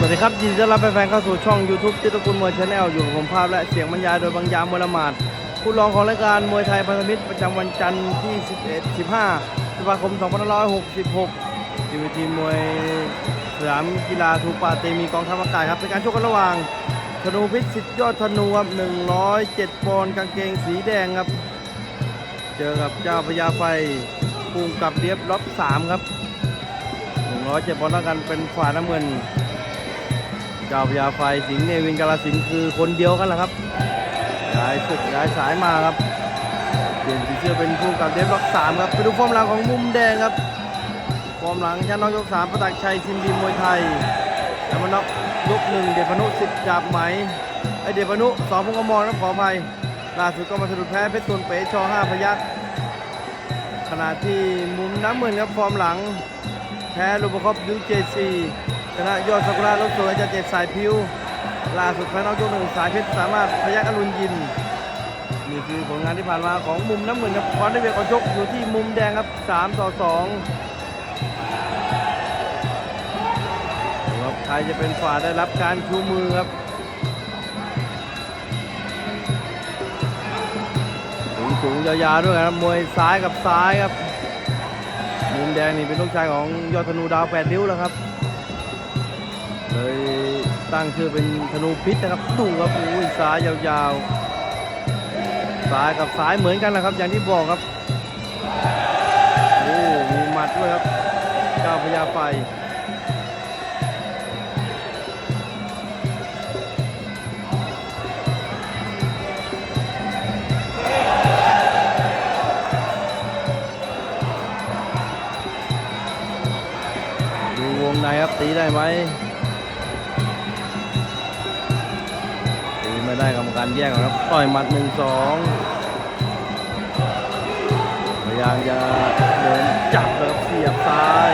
สวัสดีครับยินดีต้อนรับแฟนๆเข้าสู่ช่อง YouTube ติตะกุลมวยชาแนลอยู่กับผมภาพและเสียงบรรยายโดยบางยามมวยละมาดผู้รองของรายการมวยไทยพันธมิตรประจำวันจันทร์ที่ 11 15ตุลาคม 2566ที่ทีมมวยสนามกีฬาทูปาเตมีกองทัพอากาศครับเป็นการชกกันระหว่างธนูพิษสิทธิ์ยอดธนูครับ107 ปอนด์กางเกงสีแดงครับ เจอกับเจ้าพญาไฟปูมกับเลียบล็อบ3ครับ107ปอนด์เท่ากันเป็นฝ่ายน้ำเงิน เจ้าพญาไฟสิงห์เนวินกาลสินธุ์คือคนเดียวกันแหละครับย้ายศึกย้ายสายมาครับเปลี่ยนสีเสื้อเป็นผู้กับเดฟล็อกสามครับไปดูฟอร์มหลังของมุมแดงครับฟอร์มหลังชนะน็อกยกสามประตักชัยซิมดีมวยไทยแล้วมาน็อกยกหนึ่งเดชพนุสิทธิ์จาบไหมไอเดชพนุสองพงกมรนะขออภัยล่าสุดก็มาสะดุดแพ้เพชรตุนเป๋ชอห้าพยักขณะที่มุมน้ำเงินครับฟอร์มหลัง แพ้ลูบคอปยูเจซี ชนะยอดสกุระลบสวยจะเจ็ดสายพิวล่าสุดแพ้นอกยกหนึ่งสายเพชรสามารถพยักอรุณยินนี่คือผลงานที่ผ่านมาของมุมน้ำเงินครับควันได้เวียกอชกอยู่ที่มุมแดงครับ3ต่อ2ครับใครจะเป็นฝ่ายได้รับการชูมือครับสูงสูงยาวๆด้วยครับมวยซ้ายกับซ้ายครับ มุมแดงนี่เป็นลูกชายของยอดธนูดาวแปดริ้วแล้วครับ ตั้งชื่อเป็นธนูพิษนะครับดูครับอุ้ยซ้ายยาวๆซ้ายกับซ้ายเหมือนกันนะครับ อย่างที่บอกครับโอ้มีหมัดด้วยครับเจ้าพญาไฟดูวงในครับตีได้ไหม ได้กรรมการแยกครับต่อยหมัดหนึ่งสองพยายามจะเดินจับแล้วเสียบซ้าย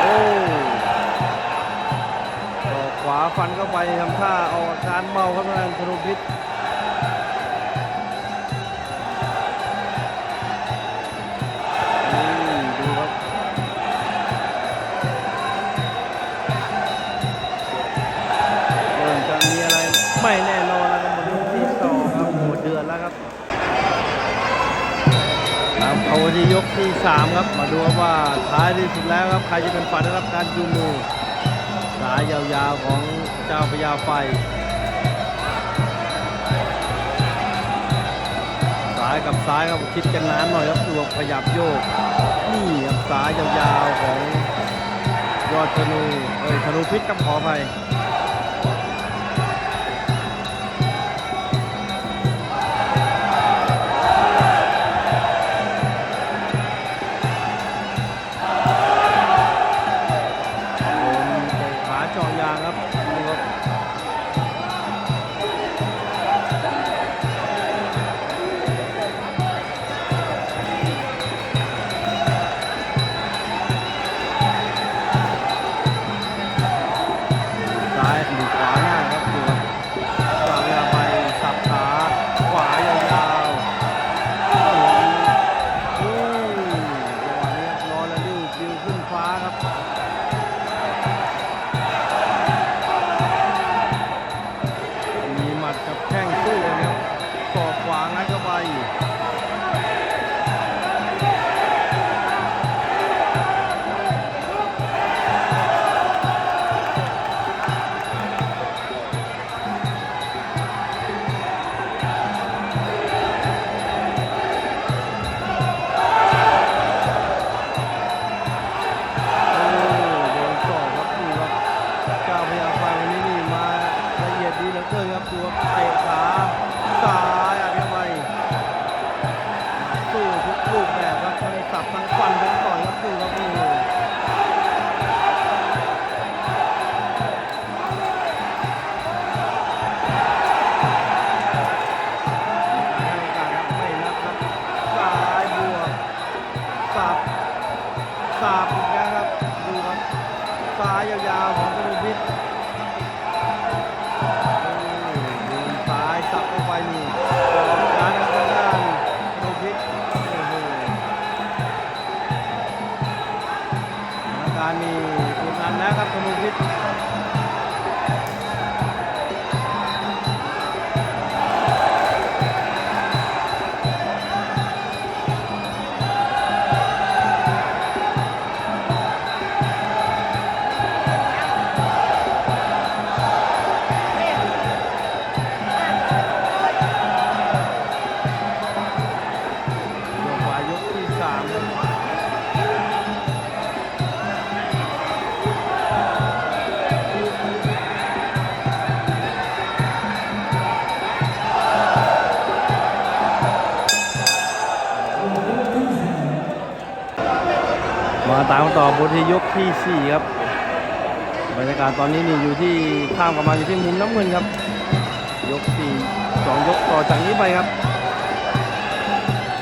โอ้ขวาฟันเข้าไปทำท่าออกอาการเมาครับทางด้านธนูพิษ ครับเอาที่ยกที่สามครับ มาดูครับว่าท้ายที่สุดแล้วครับ ใครจะเป็นฝ่ายได้รับการยูมือสายยาวๆของเจ้าพญาไฟซ้ายกับซ้ายครับคิดกันนานหน่อยครับตัวขยับโยก นี่ครับซ้ายยาวๆของยอดธนูเอ้ยธนูพิษกับขออภัยเป็ มาตามต่อบทที่ยกที่สี่ครับบรรยากาศตอนนี้นี่อยู่ที่ข้ามกันมาอยู่ที่มุมน้ำเงินครับ ยกสี่สองยกต่อจากนี้ไปครับ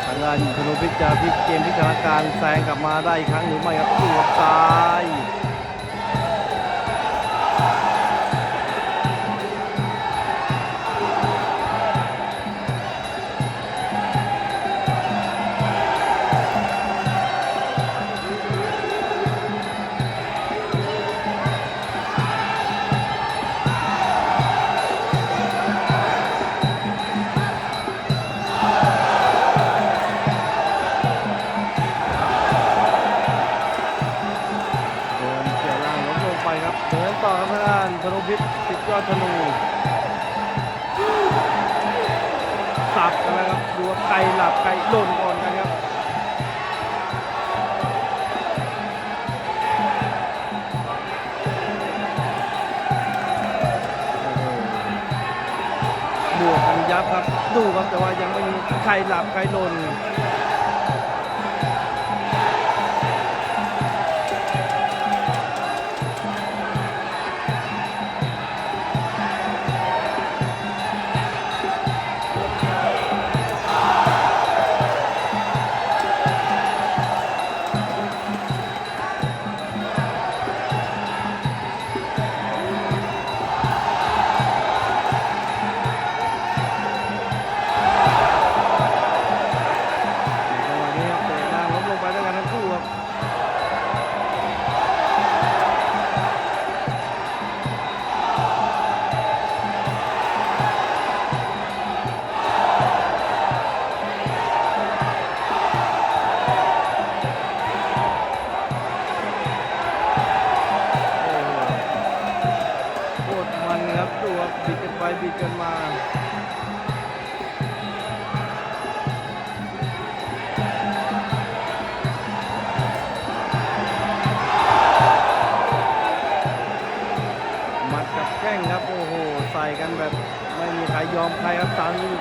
ทางด้านธนูพิษจาพิกเกมพิจารการแซงกลับมาได้อีกครั้งหรือไม่ครับตัวซ้าย นธนูพิษติดยอดธนูสับกันแล้วครับดูว่าไกลหลับไกลหล่นก่อนกันครับหบวกกันยับครับ ดูครับแต่ว่ายังไม่มีใครหลับใครหล่น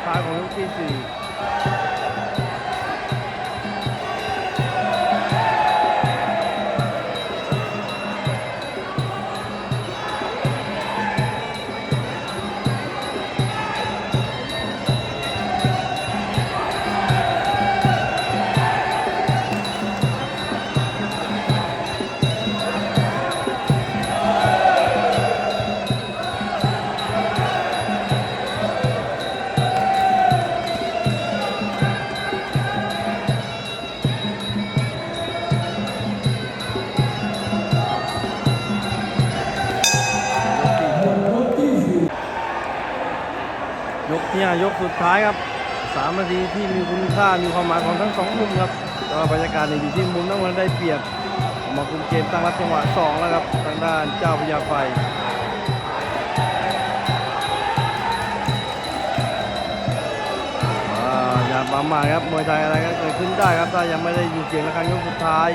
ครับสามยกสุดท้ายของยกที่ยกที่ห้ายกสุดท้ายครับสามนาทีที่มีคุณค่ามีความหมายของทั้งสองมุมครับแต่ว่าบรรยากาศเนี่ยอยู่ที่มุมน้ำเงินได้เปรียบมาคุมเกมตั้งรับจังหวะสองแล้วครับทางด้านเจ้าพญาไฟอ่าอย่าประมาทครับมวยไทยอะไรก็เกิดขึ้นได้ครับถ้ายังไม่ได้ยินเสียงระฆังยกสุดท้าย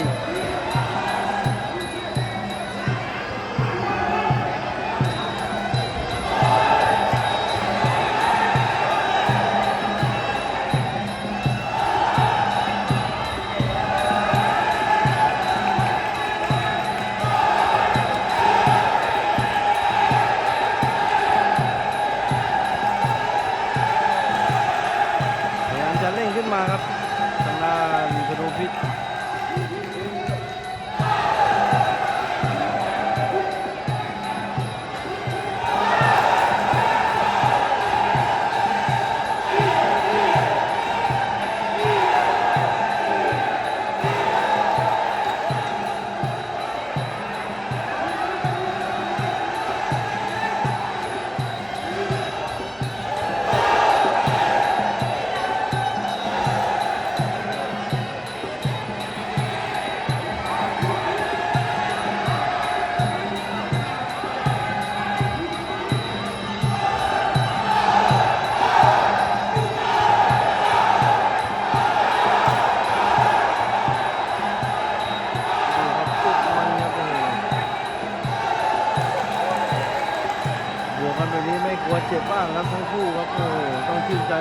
ครับโอ้ต้องชื่นใจ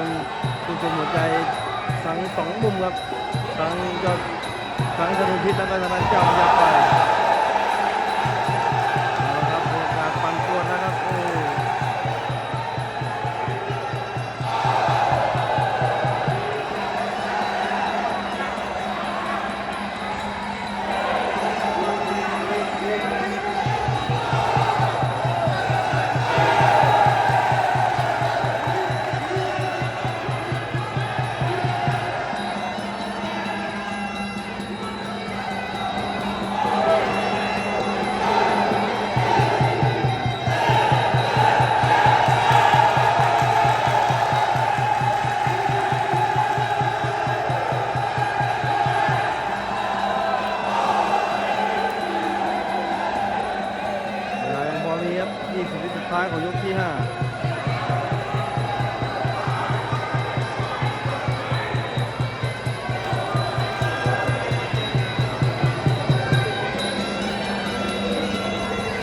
ชื่นชมหัวใจทั้งสองมุมครับทั้งยอดทั้งธนูพิษแล้วก็ทางด้านเจ้าพระยาไป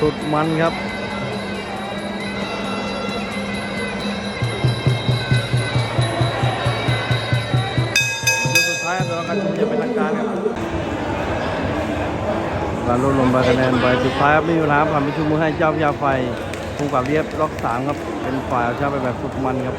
สุดมันครับยกสุดท้ายครับเดี๋ยการชมจะเป็นทางการครับการรวบรวมใบคะแนนใบสุดท้ายครับไม่มีปัญหาผ่านไปชูมือให้เจ้าพยาไฟภูมิกับเรียบล็อกสามครับเป็นฝ่ายเอาชนะไปแบบสุดมันครับ